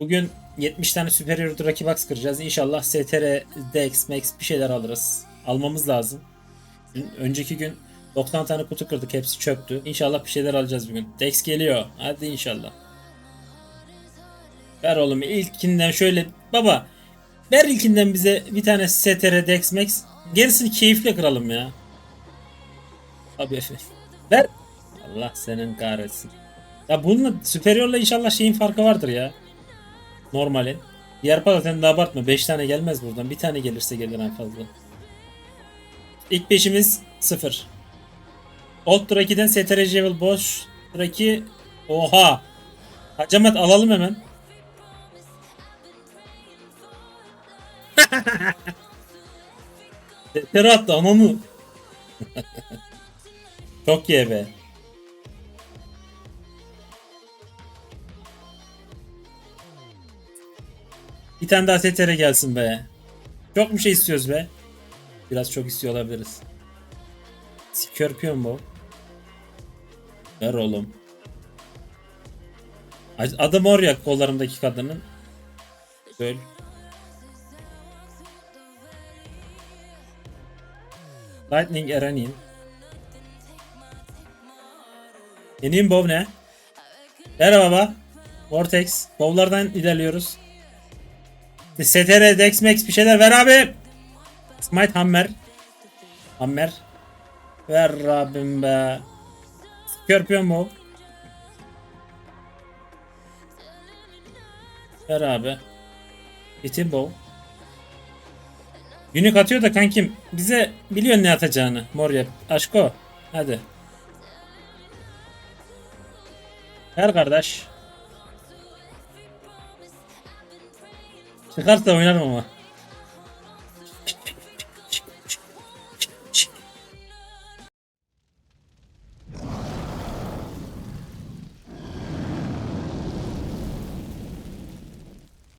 Bugün 70 tane Superior Draki Box kıracağız. İnşallah STR, Dex, Max bir şeyler alırız. Almamız lazım. Önceki gün 90 tane kutu kırdık. Hepsi çöptü. İnşallah bir şeyler alacağız bugün. Dex geliyor. Hadi inşallah. Ver oğlum ilkinden şöyle. Baba ver ilkinden bize bir tane STR, Dex, Max. Gerisini keyifle kıralım ya. Abi efendim. Ver. Allah senin kahretsin. Ya bununla Superior'la inşallah şeyin farkı vardır ya. Normalin. Diğer para sen de abartma. 5 tane gelmez buradan. Bir tane gelirse gelir en fazla. İlk beşimiz 0. Old Draki'den STR Jewel boş. Draki Oha. Hacamat alalım hemen. STR attı ananı. Çok ye be. Bir tane daha STR gelsin be. Çok mu şey istiyoruz be? Biraz çok istiyor olabiliriz. Scorpion bu. Ver oğlum. Adı mor ya kollarındaki kadının. Böyle. Lightning Eranin. Yeni bow ne? Ver baba. Vortex. Bow'lardan ilerliyoruz. STR, Dex, Max bir şeyler ver abi. Smite Hammer. Hammer. Ver abim be. Scorpion mu? Ver abi. Bitin bow. Unique atıyor da kankim bize biliyorsun ne atacağını. Mor yap. Aşko. Hadi. Ver kardeş. Çıkarsa oynarım ama.